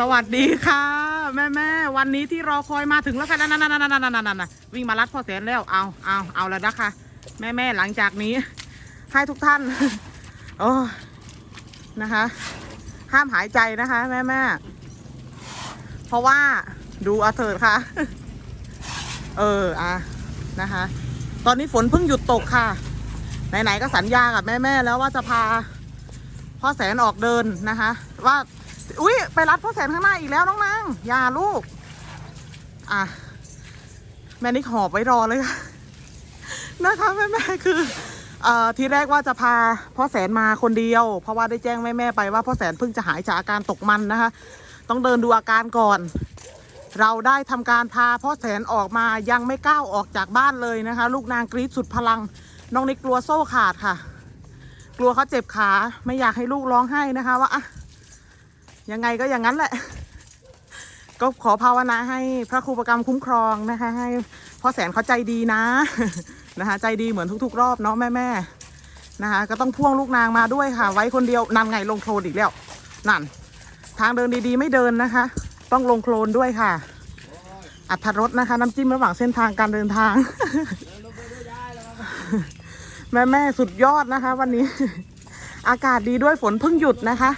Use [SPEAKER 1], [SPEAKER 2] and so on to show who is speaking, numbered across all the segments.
[SPEAKER 1] สวัสดีค่ะ แม่แม่วันนี้ที่รอคอยมาถึงแล้วค่ะนั่นนั่นนั่นนั่นนั่นนั่นวิ่งมารัดพ่อแสนแล้วเอาเอาเอาแล้วนะคะแม่แม่หลังจากนี้ ให้ทุกท่านโอ้นะคะ ห้ามหายใจนะคะ แม่แม่เพราะว่าดูอาเถิดค่ะ เอออะนะคะ ตอนนี้ฝนเพิ่งหยุดตกค่ะ ไหนๆก็สัญญากับแม่ๆแล้วว่าจะพาพ่อแสนออกเดินนะคะ ว่า อุ้ยไปรัดพ่อแสนข้างหน้าอีกแล้วน้องนางอย่าลูก อะ แม่นิกหอบไว้รอเลยค่ะนะคะแม่แม่คือเอ่อทีแรกว่าจะพาพ่อแสนมาคนเดียว เพราะว่าได้แจ้งแม่แม่ไปว่าพ่อแสนเพิ่งจะหายจากอาการตกมันนะคะ ต้องเดินดูอาการก่อน เราได้ทำการพาพ่อแสนออกมายังไม่ก้าวออกจากบ้านเลยนะคะ ลูกนางกรีดสุดพลัง น้องนิกกลัวโซ่ขาดค่ะ กลัวเขาเจ็บขาไม่อยากให้ลูกร้องไห้นะคะว่าอะ ยังไงก็อย่างนั้นแหละ ก็ขอภาวนาให้พระครูประกรรมคุ้มครองนะคะ ให้พ่อแสนเขาใจดีนะนะคะ ใจดีเหมือนทุก ๆ รอบเนาะแม่ๆนะคะ ก็ต้องพ่วงลูกนางมาด้วยค่ะ ไว้คนเดียวนั่นไงลงโคลนอีกแล้วนั่น ทางเดินดีๆ ไม่เดินนะคะ ต้องลงโคลนด้วยค่ะอัตรรสนะคะ น้ำจิ้มระหว่างเส้นทางการเดินทาง แม่แม่ๆสุดยอดนะคะ วันนี้ อากาศดีด้วยฝนเพิ่งหยุดนะคะ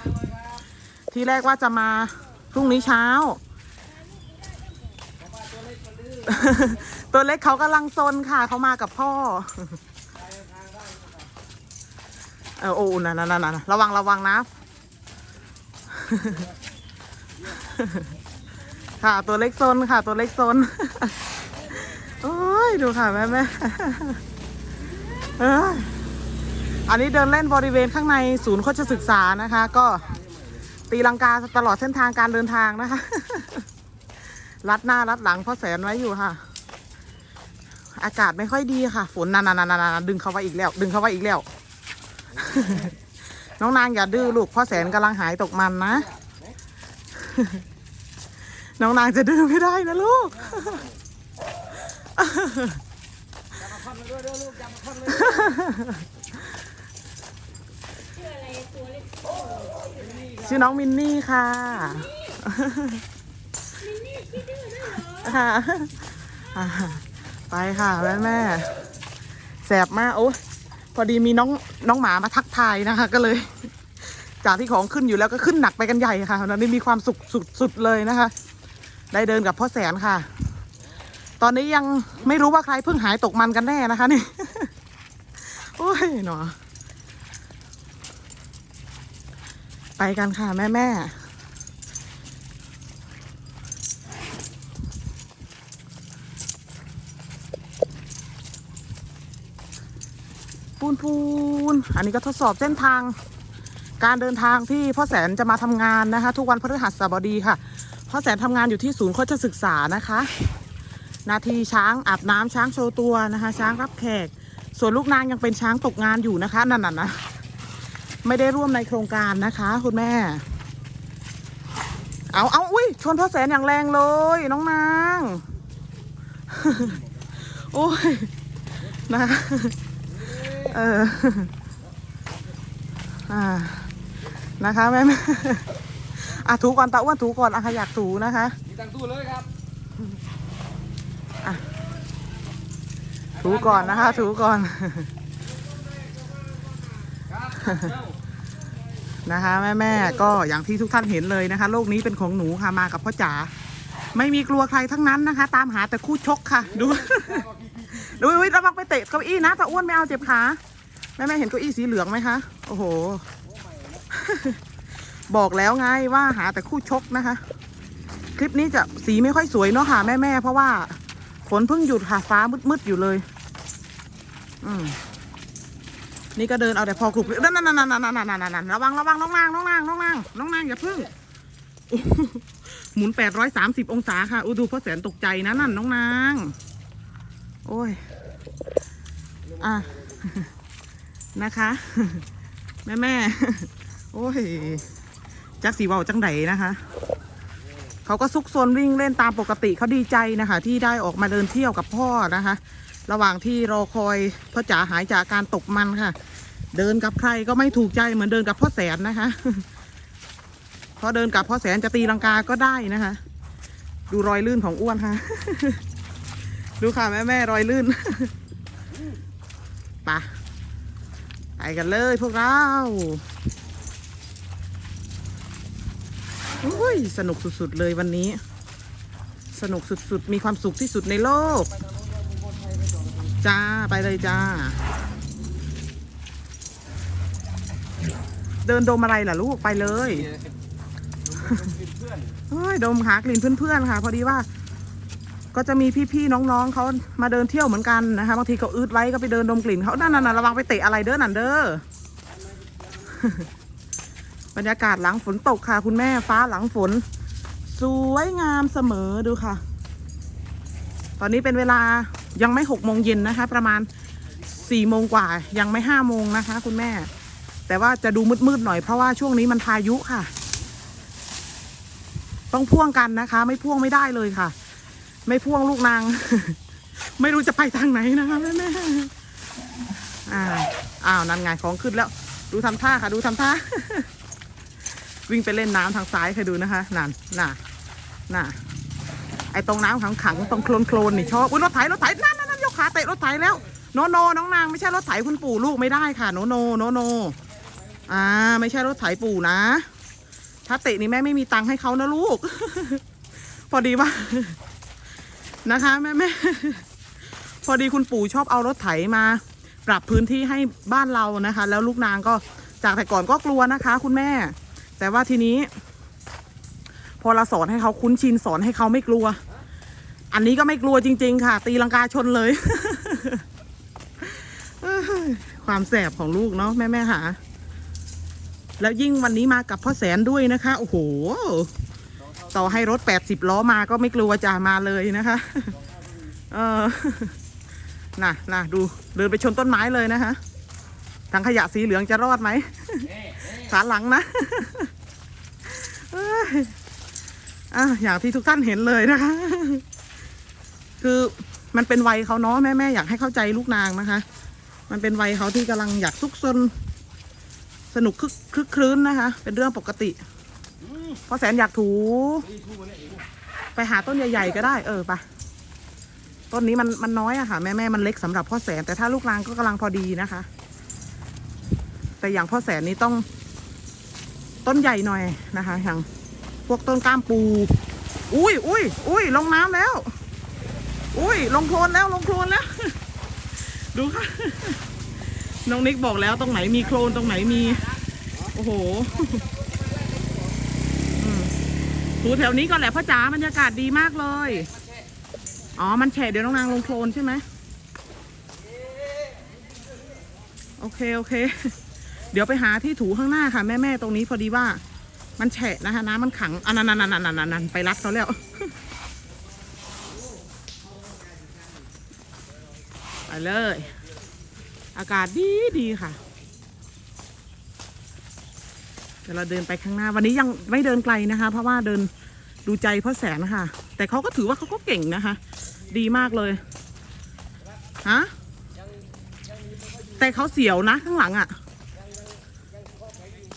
[SPEAKER 1] ทีแรกว่าจะมาพรุ่งนี้เช้า ตัวเล็กเขากำลังซนค่ะ เขามากับพ่อ เออโอ้นั่นนันนระวังระวังนะ ค่ะตัวเล็กซนค่ะ ตัวเล็กซนโอ้ยดูค่ะแม่แม่เอ้ยอันนี้เดินเล่นบริเวณข้างในศูนย์โฆษศึกษานะคะ ก็ ตีลังกาตลอดเส้นทางการเดินทางนะคะ รัดหน้ารัดหลังพ่อแสนไว้อยู่ค่ะ อากาศไม่ค่อยดีค่ะ ฝนนานๆๆๆดึงเข้าไว้อีกแล้ว ดึงเข้าไว้อีกแล้ว น้องนางอย่าดื้อลูกพ่อแสนกำลังหายตกมันนะ น้องนางจะดื้อไม่ได้นะลูก ชื่อน้องมินนี่ค่ะค่ะอ่าไปค่ะแม่แม่แสบมากโอ้พอดีมีน้องน้องหมามาทักทายนะคะ ก็เลย จากที่ของขึ้นอยู่แล้วก็ขึ้นหนักไปกันใหญ่ค่ะตอนนี้มีความสุขสุดสุดเลยนะคะ ได้เดินกับพ่อแสนค่ะ ตอนนี้ยังไม่รู้ว่าใครเพิ่งหายตกมันกันแน่นะคะนี่ โอ้ยหนอ ไปกันค่ะ แม่แม่ปูนปูน อันนี้ก็ทดสอบเส้นทาง การเดินทางที่พ่อแสนจะมาทำงานนะคะ ทุกวันพฤหัสบดีค่ะ พ่อแสนทำงานอยู่ที่ศูนย์โฆษศึกษานะคะ นาทีช้างอาบน้ำช้างโชว์ตัวนะคะ ช้างรับแขก ส่วนลูกนางยังเป็นช้างตกงานอยู่นะคะนั่นน่ะนะ ไม่ได้ร่วมในโครงการนะคะ คุณแม่ เอาเอาอุ้ยชนพ่อแสนอย่างแรงเลย น้องนางโอ้ยนะเอออ่านะคะแม่แม่อะถูก่อนตาอ้วนถูก่อนอะใครอยากถูนะคะ
[SPEAKER 2] มีตังตู้เลยครับ
[SPEAKER 1] ถูก่อนนะคะ ถูก่อน
[SPEAKER 2] ครับเจ้า
[SPEAKER 1] นะคะแม่แม่ๆก็อย่างที่ทุกท่านเห็นเลยนะคะ โลกนี้เป็นของหนูค่ะมากับพ่อจ๋าไม่มีกลัวใครทั้งนั้นนะคะ ตามหาแต่คู่ชกค่ะ ดูดูอุ๊ยระวังไปเตะเก้าอี้นะถ้าอ้วนไม่เอาเจ็บขาแม่แม่ๆเห็นเก้าอี้สีเหลืองไหมคะโอ้โห บอกแล้วไงว่าหาแต่คู่ชกนะคะ คลิปนี้จะสีไม่ค่อยสวยเนาะค่ะแม่แม่ๆเพราะว่าฝนเพิ่งหยุดค่ะฟ้ามืดๆอยู่เลย อืม นี่ก็เดินเอาแต่พอคลุกนั่นนั่นนั่นนั่นนั่นนั่นนั่นระวังระวังน้องนางน้องนางน้องนางน้องนางอย่าพึ่งหมุนแปดร้อยสามสิบองศาค่ะอูดูพ่อแสนตกใจนะนั่นน้องนาง โอ้ย อะ นะคะ แม่แม่โอ้ยจักสีเบาจังไดนะคะ เขาก็ซุกซนวิ่งเล่นตามปกติเขาดีใจนะคะ ที่ได้ออกมาเดินเที่ยวกับพ่อนะคะ ระหว่างที่รอคอยพ่อจ๋าหายจากการตกมันค่ะ เดินกับใครก็ไม่ถูกใจเหมือนเดินกับพ่อแสนนะคะเพราะเดินกับพ่อแสนจะตีลังกาก็ได้นะคะ ดูรอยลื่นของอ้วนค่ะ ดูค่ะแม่แม่รอยลื่นไปะไปกันเลยพวกเราอุ้ยสนุกสุดๆเลยวันนี้ สนุกสุดๆ มีความสุขที่สุดในโลก จ้า ไปเลยจ้า เดินดมอะไรล่ะลูกไปเลย
[SPEAKER 2] เฮ้
[SPEAKER 1] ยดมหากลิ่นเพื่อนๆค่ะ พอดีว่า ก็จะมีพี่ๆน้องๆเขามาเดินเที่ยวเหมือนกันนะคะบางทีก็อืดไว้ก็ไปเดินดมกลิ่นเขานั่นน่ะระวังไปเตะอะไรเด้อนั่นเด้อบรรยากาศหลังฝนตกค่ะ คุณแม่ฟ้าหลังฝน สวยงามเสมอดูค่ะ ตอนนี้เป็นเวลา ยังไม่หกโมงเย็นนะคะ ประมาณสี่โมงกว่ายังไม่ห้าโมงนะคะ คุณแม่ แต่ว่าจะดูมืดๆหน่อยเพราะว่าช่วงนี้มันพายุค่ะ ต้องพ่วงกันนะคะ ไม่พ่วงไม่ได้เลยค่ะ ไม่พ่วงลูกนาง ไม่รู้จะไปทางไหนนะคะแม่แม่อ้าวอ้าวนั่นไงของขึ้นแล้ว ดูทำท่าค่ะ ดูทำท่า วิ่งไปเล่นน้ำทางซ้ายเคยดูนะคะนั่นน่ะน่ะ ไอ้ตรงน้ำขังขังตรงโคลนโคลนนี่ชอบอุ้ยรถไถรถไถนั่นนั่นนั่นยกขาเตะรถไถแล้วโนโนน้องนางไม่ใช่รถไถคุณปู่ลูกไม่ได้ค่ะโนโนโนโนอ่าไม่ใช่รถไถปู่นะ ถ้าเตะนี่แม่ไม่มีตังค์ให้เขานะลูก พอดีว่านะคะแม่แม่พอดีคุณปู่ชอบเอารถไถมา ปรับพื้นที่ให้บ้านเรานะคะ แล้วลูกนางก็จากแต่ก่อนก็กลัวนะคะ คุณแม่ แต่ว่าทีนี้ พอเราสอนให้เขาคุ้นชินสอนให้เขาไม่กลัว อันนี้ก็ไม่กลัวจริง ๆ ค่ะ ตีลังกาชนเลย ความแสบของลูกเนาะแม่แม่หาแล้วยิ่งวันนี้มากับพ่อแสนด้วยนะคะ โอ้โห ต่อให้รถแปดสิบล้อมาก็ไม่กลัวจะมาเลยนะคะ เออน่ะน่ะดูเดินไปชนต้นไม้เลยนะคะถังขยะสีเหลืองจะรอดไหมขาหลังนะ อ้ยอะอย่างที่ทุกท่านเห็นเลยนะคะ คือมันเป็นวัยเขาเนาะแม่แม่อยากให้เข้าใจลูกนางนะคะ มันเป็นวัยเขาที่กำลังอยากซุกซนสนุกคึกคึกคลื้นนะคะ เป็นเรื่องปกติเพราะแสนอยากถู ไปหาต้นใหญ่ๆก็ได้ เออไปต้นนี้มันมันน้อยอะค่ะ แม่แม่มันเล็กสำหรับพ่อแสนแต่ถ้าลูกนางก็กำลังพอดีนะคะ แต่อย่างพ่อแสนนี่ต้องต้นใหญ่หน่อยนะคะอย่าง วกต้นกล้ามปู อุ้ยอุ้ยอุ้ยลงน้ำแล้ว อุ้ยลงโคลนแล้วลงโคลนแล้ว ดูค่ะ น้องนิกบอกแล้วตรงไหนมีโคลนตรงไหนมี โอ้โหอืมถูแถวนี้ก่อนแหละพ่อจ๋าบรรยากาศดีมากเลย อ๋อ มันแฉะเดี๋ยวน้องนางลงโคลนใช่ไหมโอเค โอเค เดี๋ยวไปหาที่ถูข้างหน้าค่ะ แม่แม่ๆตรงนี้พอดีว่า มันแฉะนะคะน้ำมันขังอันนั้นนันนันนันนันไปรัดเขาแล้ว ไปเลย อากาศดีดีค่ะ เดี๋ยวเราเดินไปข้างหน้า วันนี้ยังไม่เดินไกลนะคะ เพราะว่าเดินดูใจพ่อแสนนะคะแต่เขาก็ถือว่าเขาก็เก่งนะคะ ดีมากเลย ฮะ แต่เขาเสียวนะข้างหลังอะ่ะ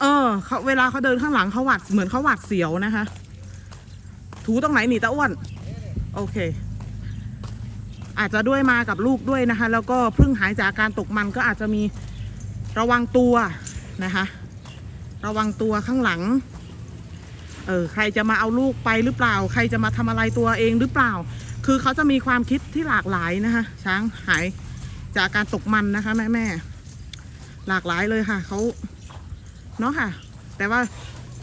[SPEAKER 1] เออเขาเวลาเขาเดินข้างหลังเขาหวัดเหมือนเขาหวัดเสียวนะคะ ถูตรงไหนหนีตาอ้วน โอเค อาจจะด้วยมากับลูกด้วยนะคะ แล้วก็เพิ่งหายจากการตกมันก็อาจจะมีระวังตัวนะคะ ระวังตัวข้างหลัง เออใครจะมาเอาลูกไปหรือเปล่า ใครจะมาทำอะไรตัวเองหรือเปล่า คือเขาจะมีความคิดที่หลากหลายนะคะ ช้างหายจากการตกมันนะคะ แม่แม่หลากหลายเลยค่ะเขา เนาะค่ะ แต่ว่า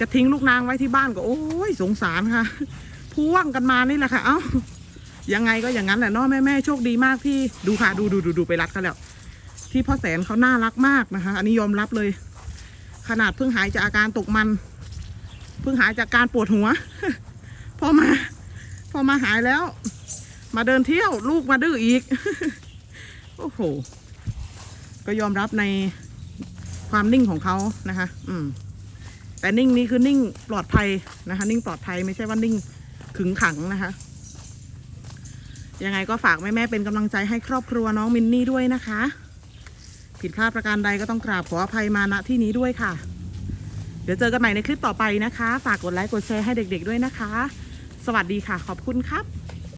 [SPEAKER 1] จะทิ้งลูกนางไว้ที่บ้านก็โอ้ยสงสารค่ะพ่วงกันมานี่แหละค่ะ เอ้ายังไงก็อย่างนั้นแหละเนาะแม่แม่โชคดีมากที่ดูค่ะดูดูดูดูไปรัดเขาแล้ว ที่พ่อแสนเขาน่ารักมากนะคะ อันนี้ยอมรับเลย ขนาดเพิ่งหายจากอาการตกมัน เพิ่งหายจากการปวดหัว พอมา พอมาหายแล้ว มาเดินเที่ยวลูกมาดื้ออีก โอ้โห ก็ยอมรับใน ความนิ่งของเขานะคะ อืม แต่นิ่งนี้คือนิ่งปลอดภัยนะคะ นิ่งปลอดภัยไม่ใช่ว่านิ่งขึงขังนะคะ ยังไงก็ฝากแม่ๆเป็นกำลังใจให้ครอบครัวน้องมินนี่ด้วยนะคะ ผิดพลาดประการใดก็ต้องกราบขออภัยมาณที่นี้ด้วยค่ะ เดี๋ยวเจอกันใหม่ในคลิปต่อไปนะคะ ฝากกดไลค์กดแชร์ให้เด็ก ๆด้วยนะคะ สวัสดีค่ะ ขอบคุณครับ